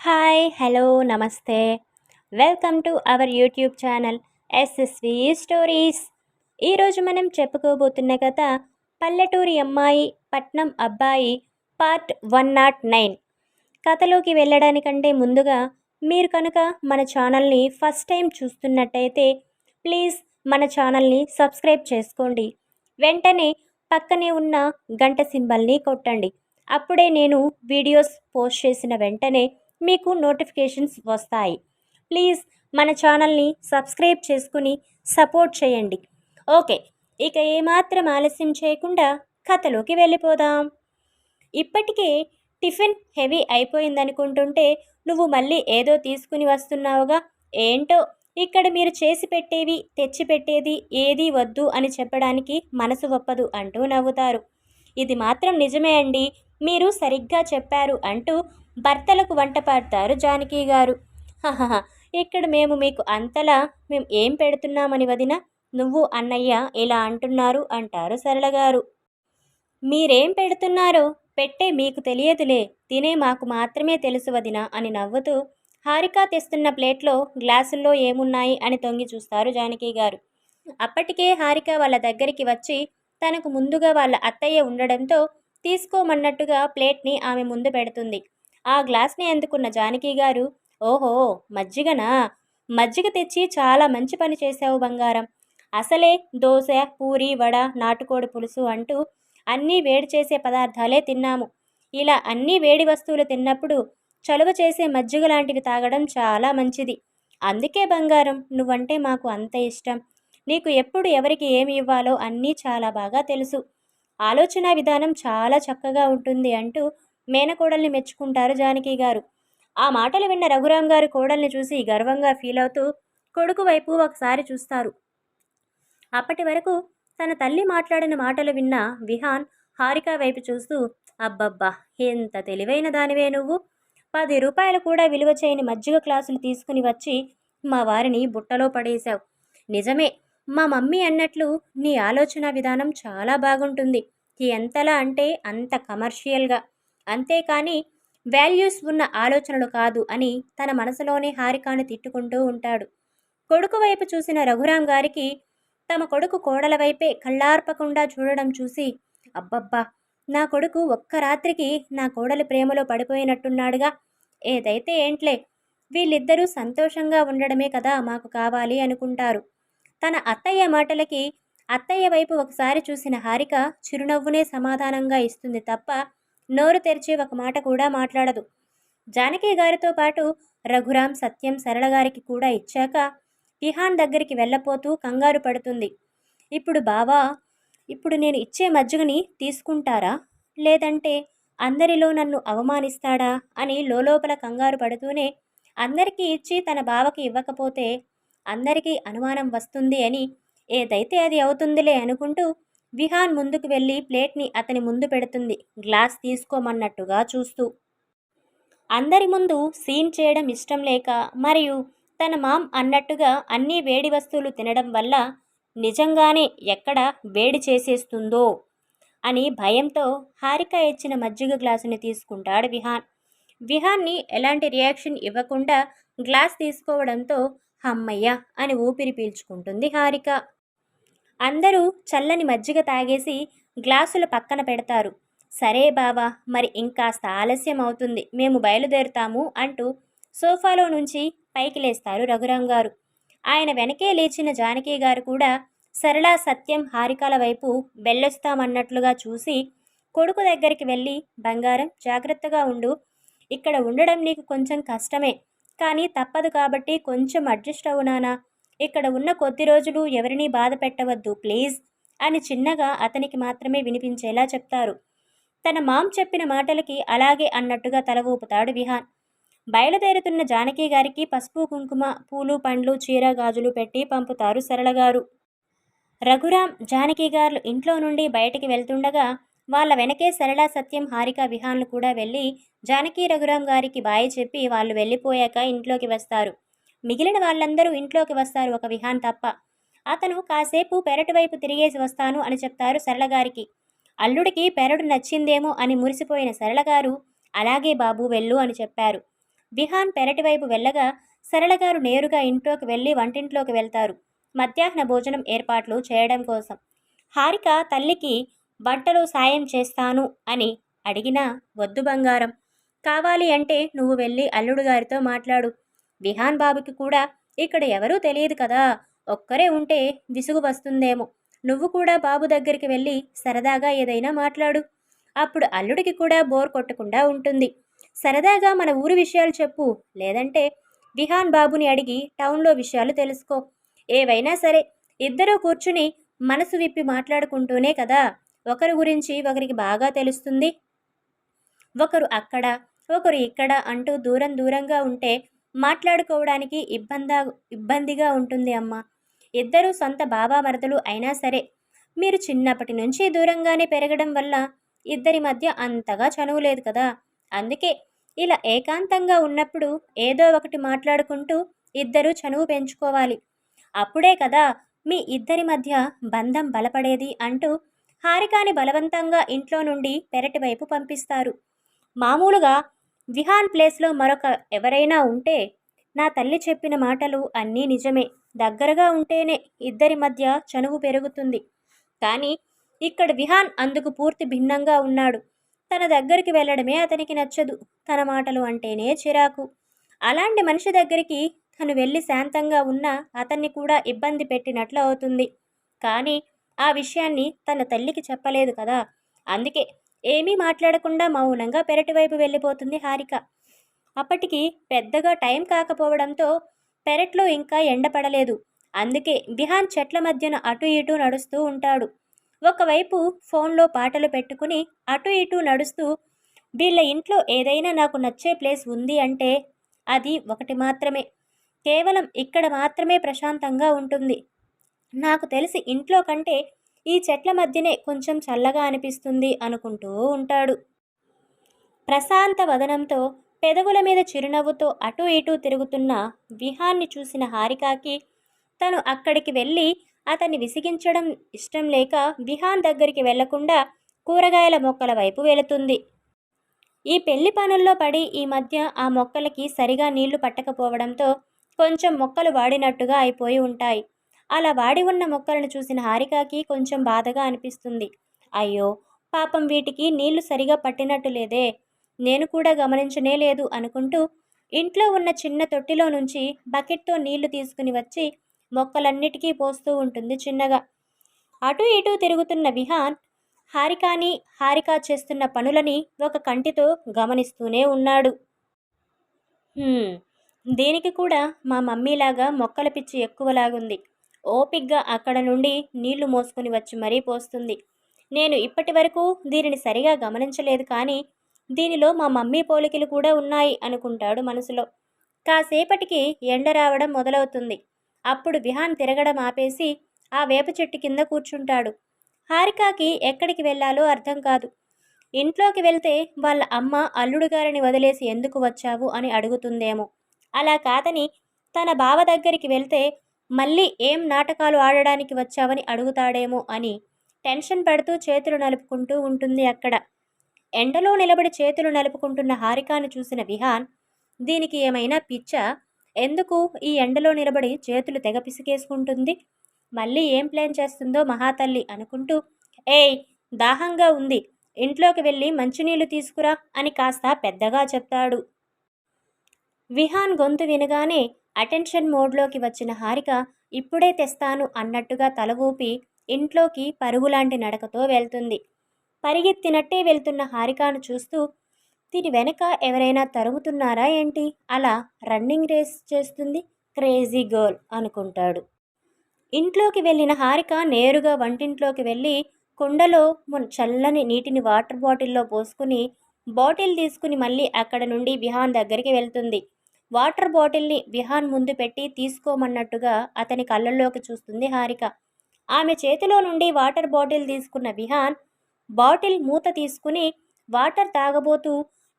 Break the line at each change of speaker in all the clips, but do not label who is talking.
Hi hello నమస్తే welcome to our YouTube channel SSV stories ఈరోజు మనం చెప్పుకోబోతున్న కథ పల్లెటూరి అమ్మాయి పట్నం అబ్బాయి పార్ట్ వన్ నాట్ నైన్ కథలోకి వెళ్ళడానికంటే ముందుగా మీరు కనుక మన ఛానల్ని ఫస్ట్ టైం చూస్తున్నట్టయితే ప్లీజ్ మన ఛానల్ని సబ్స్క్రైబ్ చేసుకోండి. వెంటనే పక్కనే ఉన్న గంట సింబల్ని కొట్టండి. అప్పుడే నేను వీడియోస్ పోస్ట్ చేసిన వెంటనే మీకు నోటిఫికేషన్స్ వస్తాయి. ప్లీజ్ మన ఛానల్ని సబ్స్క్రైబ్ చేసుకుని సపోర్ట్ చేయండి. ఓకే ఇక ఏమాత్రం ఆలస్యం చేయకుండా కథలోకి వెళ్ళిపోదాం. ఇప్పటికే టిఫిన్ హెవీ అయిపోయిందనుకుంటుంటే నువ్వు మళ్ళీ ఏదో తీసుకుని వస్తున్నావుగా? ఏంటో ఇక్కడ మీరు చేసి పెట్టేవి తెచ్చి పెట్టేది వద్దు అని చెప్పడానికి మనసు ఒప్పదు అంటూ నవ్వుతారు. ఇది మాత్రం నిజమే అండి. మీరు సరిగ్గా చెప్పారు అంటూ భర్తలకు వంట పాడతారు జానకి గారు. ఇక్కడ మేము మీకు అంతలా మేము ఏం పెడుతున్నామని వదిన? నువ్వు అన్నయ్య ఇలా అంటున్నారు అంటారు సరళగారు మీరేం పెడుతున్నారో పెట్టే మీకు తెలియదులే తినే మాకు మాత్రమే తెలుసు వదిన అని నవ్వుతూ హారిక తెస్తున్న ప్లేట్లో గ్లాసుల్లో ఏమున్నాయి అని తొంగి చూస్తారు జానకి గారు. అప్పటికే హారిక వాళ్ళ దగ్గరికి వచ్చి తనకు ముందుగా వాళ్ళ అత్తయ్య ఉండడంతో తీసుకోమన్నట్టుగా ప్లేట్ని ఆమె ముందు పెడుతుంది. ఆ గ్లాస్ని అందుకున్న జానకి గారు ఓహో మజ్జిగనా? మజ్జిగ తెచ్చి చాలా మంచి పని చేశావు బంగారం. అసలే దోశ పూరి వడ నాటుకోడి పులుసు అంటూ అన్నీ వేడి చేసే పదార్థాలే తిన్నాము. ఇలా అన్ని వేడి వస్తువులు తిన్నప్పుడు చలువ చేసే మజ్జిగ లాంటివి తాగడం చాలా మంచిది. అందుకే బంగారం నువ్వంటే మాకు అంత ఇష్టం. నీకు ఎప్పుడు ఎవరికి ఏమి ఇవ్వాలో అన్నీ చాలా బాగా తెలుసు. ఆలోచన విధానం చాలా చక్కగా ఉంటుంది అంటూ మేనకోడల్ని మెచ్చుకుంటారు జానకి గారు. ఆ మాటలు విన్న రఘురాం గారు కోడల్ని చూసి గర్వంగా ఫీల్ అవుతూ కొడుకు వైపు ఒకసారి చూస్తారు. అప్పటి వరకు తన తల్లి మాట్లాడిన మాటలు విన్న విహాన్ హారిక వైపు చూస్తూ అబ్బబ్బా ఎంత తెలివైన దానివే నువ్వు. పది రూపాయలు కూడా విలువ చేయని మజ్జిగ క్లాసులు తీసుకుని వచ్చి మా వారిని బుట్టలో పడేశావు. నిజమే మా మమ్మీ అన్నట్లు నీ ఆలోచన విధానం చాలా బాగుంటుంది. ఎంతలా అంటే అంత కమర్షియల్గా. అంతేకాని వాల్యూస్ ఉన్న ఆలోచనలు కాదు అని తన మనసులోనే హారికాను తిట్టుకుంటూ ఉంటాడు. కొడుకు వైపు చూసిన రఘురాం గారికి తమ కొడుకు కోడల వైపే కళ్ళార్పకుండా చూడడం చూసి అబ్బబ్బా! నా కొడుకు ఒక్క రాత్రికి నా కోడలి ప్రేమలో పడిపోయినట్టున్నాడుగా. ఏదైతే ఏంట్లే వీళ్ళిద్దరూ సంతోషంగా ఉండడమే కదా మాకు కావాలి అనుకుంటారు. తన అత్తయ్య మాటలకి అత్తయ్య వైపు ఒకసారి చూసిన హారిక చిరునవ్వునే సమాధానంగా ఇస్తుంది తప్ప నోరు తెరిచి ఒక మాట కూడా మాట్లాడదు. జానకి గారితో పాటు రఘురాం సత్యం సరళ గారికి కూడా ఇచ్చాక విహాన్ దగ్గరికి వెళ్ళపోతూ కంగారు పడుతుంది. ఇప్పుడు బావా ఇప్పుడు నేను ఇచ్చే మజ్జిగని తీసుకుంటారా? లేదంటే అందరిలో నన్ను అవమానిస్తాడా? అని లోపల కంగారు పడుతూనే అందరికీ ఇచ్చి తన బావకి ఇవ్వకపోతే అందరికీ అనుమానం వస్తుంది అని ఏదైతే అది అవుతుందిలే అనుకుంటూ విహాన్ ముందుకు వెళ్ళి ప్లేట్ని అతని ముందు పెడుతుంది. గ్లాస్ తీసుకోమన్నట్టుగా చూస్తూ. అందరి ముందు సీన్ చేయడం ఇష్టం లేక మరియు తన మామ్ అన్నట్టుగా అన్ని వేడి వస్తువులు తినడం వల్ల నిజంగానే ఎక్కడ వేడి చేసేస్తుందో అని భయంతో హారిక ఇచ్చిన మజ్జిగ గ్లాసుని తీసుకుంటాడు విహాన్. విహాన్ని ఎలాంటి రియాక్షన్ ఇవ్వకుండా గ్లాస్ తీసుకోవడంతో హమ్మయ్య అని ఊపిరి పీల్చుకుంటుంది హారిక. అందరూ చల్లని మజ్జిగ తాగేసి గ్లాసులు పక్కన పెడతారు. సరే బావా మరి ఇంకాస్త ఆలస్యం అవుతుంది. మేము బయలుదేరుతాము అంటూ సోఫాలో నుంచి పైకి లేస్తారు రఘురాం గారు. ఆయన వెనకే లేచిన జానకి గారు కూడా సరళా సత్యం హారికల వైపు వెళ్ళొస్తామన్నట్లుగా చూసి కొడుకు దగ్గరికి వెళ్ళి బంగారం జాగ్రత్తగా ఉండు. ఇక్కడ ఉండడం నీకు కొంచెం కష్టమే. కానీ తప్పదు కాబట్టి కొంచెం అడ్జస్ట్ అవునానా ఇక్కడ ఉన్న కొద్ది రోజులు ఎవరినీ బాధ పెట్టవద్దు ప్లీజ్ అని చిన్నగా అతనికి మాత్రమే వినిపించేలా చెప్తారు. తన మామ్ చెప్పిన మాటలకి అలాగే అన్నట్టుగా తల ఊపుతాడు విహాన్. బయలుదేరుతున్న జానకి గారికి పసుపు కుంకుమ పూలు పండ్లు చీర గాజులు పెట్టి పంపుతారు సరళగారు. రఘురాం జానకి గారు ఇంట్లో నుండి బయటికి వెళ్తుండగా వాళ్ళ వెనకే సరళ సత్యం హారిక విహాన్లు కూడా వెళ్ళి జానకి రఘురాం గారికి బాయి చెప్పి వాళ్ళు వెళ్ళిపోయాక ఇంట్లోకి వస్తారు. మిగిలిన వాళ్ళందరూ ఇంట్లోకి వస్తారు ఒక విహాన్ తప్ప. అతను కాసేపు పెరటి వైపు తిరిగేసి వస్తాను అని చెప్తారు సరళగారికి అల్లుడికి పెరడు నచ్చిందేమో అని మురిసిపోయిన సరళగారు అలాగే బాబు వెళ్ళు అని చెప్పారు. విహాన్ పెరటి వైపు వెళ్ళగా సరళగారు నేరుగా ఇంట్లోకి వెళ్ళి వంటింట్లోకి వెళ్తారు. మధ్యాహ్న భోజనం ఏర్పాట్లు చేయడం కోసం. హారిక తల్లికి వంటలో సాయం చేస్తాను అని అడిగినా వద్దు బంగారం. కావాలి అంటే నువ్వు వెళ్ళి అల్లుడు గారితో మాట్లాడు. విహాన్ బాబుకి కూడా ఇక్కడ ఎవరూ తెలియదు కదా. ఒక్కరే ఉంటే విసుగు వస్తుందేమో. నువ్వు కూడా బాబు దగ్గరికి వెళ్ళి సరదాగా ఏదైనా మాట్లాడు. అప్పుడు అల్లుడికి కూడా బోర్ కొట్టకుండా ఉంటుంది. సరదాగా మన ఊరి విషయాలు చెప్పు. లేదంటే విహాన్ బాబుని అడిగి టౌన్లో విషయాలు తెలుసుకో. ఏవైనా సరే ఇద్దరూ కూర్చుని మనసు విప్పి మాట్లాడుకుంటూనే కదా. ఒకరి గురించి ఒకరికి బాగా తెలుస్తుంది. ఒకరు అక్కడ ఒకరు ఇక్కడ అంటూ దూరం దూరంగా ఉంటే మాట్లాడుకోవడానికి ఇబ్బంద ఇబ్బందిగా ఉంటుంది అమ్మ. ఇద్దరు సొంత బాబా మరదలు అయినా సరే మీరు చిన్నప్పటి నుంచి దూరంగానే పెరగడం వల్ల ఇద్దరి మధ్య అంతగా చనువు లేదు కదా. అందుకే ఇలా ఏకాంతంగా ఉన్నప్పుడు ఏదో ఒకటి మాట్లాడుకుంటూ ఇద్దరూ చనువు పెంచుకోవాలి. అప్పుడే కదా మీ ఇద్దరి మధ్య బంధం బలపడేది అంటూ హారికాని బలవంతంగా ఇంట్లో నుండి పెరటి వైపు పంపిస్తారు. మామూలుగా విహాన్ ప్లేస్లో మరొక ఎవరైనా ఉంటే నా తల్లి చెప్పిన మాటలు అన్నీ నిజమే. దగ్గరగా ఉంటేనే ఇద్దరి మధ్య చనువు పెరుగుతుంది. కానీ ఇక్కడ విహాన్ అందుకు పూర్తి భిన్నంగా ఉన్నాడు. తన దగ్గరికి వెళ్ళడమే అతనికి నచ్చదు. తన మాటలు అంటేనే చిరాకు. అలాంటి మనిషి దగ్గరికి తను వెళ్ళి శాంతంగా ఉన్నా అతన్ని కూడా ఇబ్బంది పెట్టినట్లు అవుతుంది. కానీ ఆ విషయాన్ని తన తల్లికి చెప్పలేదు కదా. అందుకే ఏమీ మాట్లాడకుండా మౌనంగా పెరటి వైపు వెళ్ళిపోతుంది హారిక. అప్పటికి పెద్దగా టైం కాకపోవడంతో పెరట్లో ఇంకా ఎండపడలేదు అందుకే బిహాన్ చెట్ల మధ్యన అటు ఇటు నడుస్తూ ఉంటాడు. ఒకవైపు ఫోన్లో పాటలు పెట్టుకుని అటు ఇటు నడుస్తూ వీళ్ళ ఇంట్లో ఏదైనా నాకు నచ్చే ప్లేస్ ఉంది అంటే అది ఒకటి మాత్రమే. కేవలం ఇక్కడ మాత్రమే ప్రశాంతంగా ఉంటుంది. నాకు తెలిసి ఇంట్లో కంటే ఈ చెట్ల మధ్యనే కొంచెం చల్లగా అనిపిస్తుంది అనుకుంటూ ఉంటాడు. ప్రశాంత వదనంతో పెదవుల మీద చిరునవ్వుతో అటు ఇటు తిరుగుతున్న విహాన్ని చూసిన హారికాకి తను అక్కడికి వెళ్ళి అతన్ని విసిగించడం ఇష్టం లేక విహాన్ దగ్గరికి వెళ్ళకుండా కూరగాయల మొక్కల వైపు వెళుతుంది. ఈ పెళ్ళి పనుల్లో పడి ఈ మధ్య ఆ మొక్కలకి సరిగా నీళ్ళు పట్టకపోవడంతో కొంచెం మొక్కలు వాడినట్టుగా అయిపోయి ఉంటాయి. అలా వాడి ఉన్న మొక్కలను చూసిన హారికాకి కొంచెం బాధగా అనిపిస్తుంది. అయ్యో పాపం వీటికి నీళ్ళు సరిగా పట్టినట్టు లేదే. నేను కూడా గమనించనే లేదు అనుకుంటూ ఇంట్లో ఉన్న చిన్న తొట్టిలో నుంచి బకెట్తో నీళ్ళు తీసుకుని వచ్చి మొక్కలన్నిటికీ పోస్తూ ఉంటుంది చిన్నగా. అటు ఇటు తిరుగుతున్న విహాన్ హారికాని హారిక చేస్తున్న పనులని ఒక కంటితో గమనిస్తూనే ఉన్నాడు. దీనికి కూడా మా మమ్మీలాగా మొక్కల పిచ్చి ఎక్కువలాగుంది. ఓపిగ్గా అక్కడ నుండి నీళ్ళు మోసుకుని వచ్చి మరీ పోస్తుంది. నేను ఇప్పటి వరకు దీనిని సరిగా గమనించలేదు కానీ దీనిలో మా మమ్మీ పోలికలు కూడా ఉన్నాయి అనుకుంటాడు మనసులో. కాసేపటికి ఎండ రావడం మొదలవుతుంది. అప్పుడు విహాన్ తిరగడం ఆపేసి ఆ వేప చెట్టు కింద కూర్చుంటాడు. హారికాకి ఎక్కడికి వెళ్ళాలో అర్థం కాదు. ఇంట్లోకి వెళ్తే వాళ్ళ అమ్మ అల్లుడు గారిని వదిలేసి ఎందుకు వచ్చావు అని అడుగుతుందేమో. అలా కాదని తన బావ దగ్గరికి వెళ్తే మళ్ళీ ఏం నాటకాలు ఆడడానికి వచ్చావని అడుగుతాడేమో అని టెన్షన్ పడుతూ చేతులు నలుపుకుంటూ ఉంటుంది అక్కడ. ఎండలో నిలబడి చేతులు నలుపుకుంటున్న హారికాను చూసిన విహాన్ దీనికి ఏమైనా పిచ్చా? ఎందుకు ఈ ఎండలో నిలబడి చేతులు తెగ పిసికేసుకుంటుంది? మళ్ళీ ఏం ప్లాన్ చేస్తుందో మహాతల్లి అనుకుంటూ ఏయ్ దాహంగా ఉంది. ఇంట్లోకి వెళ్ళి మంచినీళ్ళు తీసుకురా అని కాస్త పెద్దగా చెప్తాడు. విహాన్ గొంతు వినగానే అటెన్షన్ మోడ్లోకి వచ్చిన హారిక ఇప్పుడే తెస్తాను అన్నట్టుగా తల ఊపి ఇంట్లోకి పరుగులాంటి నడకతో వెళ్తుంది. పరిగెత్తినట్టే వెళ్తున్న హారికను చూస్తూ దీని వెనక ఎవరైనా తరుగుతున్నారా ఏంటి? అలా రన్నింగ్ రేస్ చేస్తుంది? క్రేజీ గర్ల్ అనుకుంటాడు. ఇంట్లోకి వెళ్ళిన హారిక నేరుగా వంటింట్లోకి వెళ్ళి కుండలో చల్లని నీటిని వాటర్ బాటిల్లో పోసుకుని బాటిల్ తీసుకుని మళ్ళీ అక్కడ నుండి విహాన్ దగ్గరికి వెళ్తుంది. వాటర్ బాటిల్ని విహాన్ ముందు పెట్టి తీసుకోమన్నట్టుగా అతని కళ్ళల్లోకి చూస్తుంది హారిక. ఆమె చేతిలో నుండి వాటర్ బాటిల్ తీసుకున్న విహాన్ బాటిల్ మూత తీసుకుని వాటర్ తాగబోతూ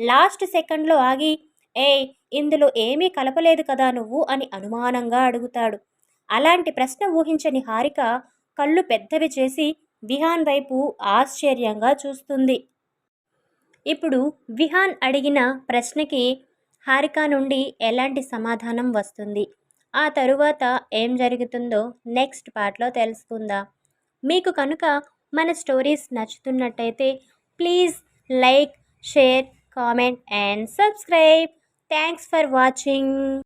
లాస్ట్ సెకండ్లో ఆగి ఏయ్ ఇందులో ఏమీ కలపలేదు కదా నువ్వు అని అనుమానంగా అడుగుతాడు. అలాంటి ప్రశ్న ఊహించని హారిక కళ్ళు పెద్దవి చేసి విహాన్ వైపు ఆశ్చర్యంగా చూస్తుంది. ఇప్పుడు విహాన్ అడిగిన ప్రశ్నకి హారిక నుండి ఎలాంటి సమాధానం వస్తుంది? ఆ తరువాత ఏం జరుగుతుందో నెక్స్ట్ పార్ట్లో తెలుసుకుందాం. మీకు కనుక మన stories నచ్చుతున్నట్టయితే please like share comment and subscribe. Thanks for watching.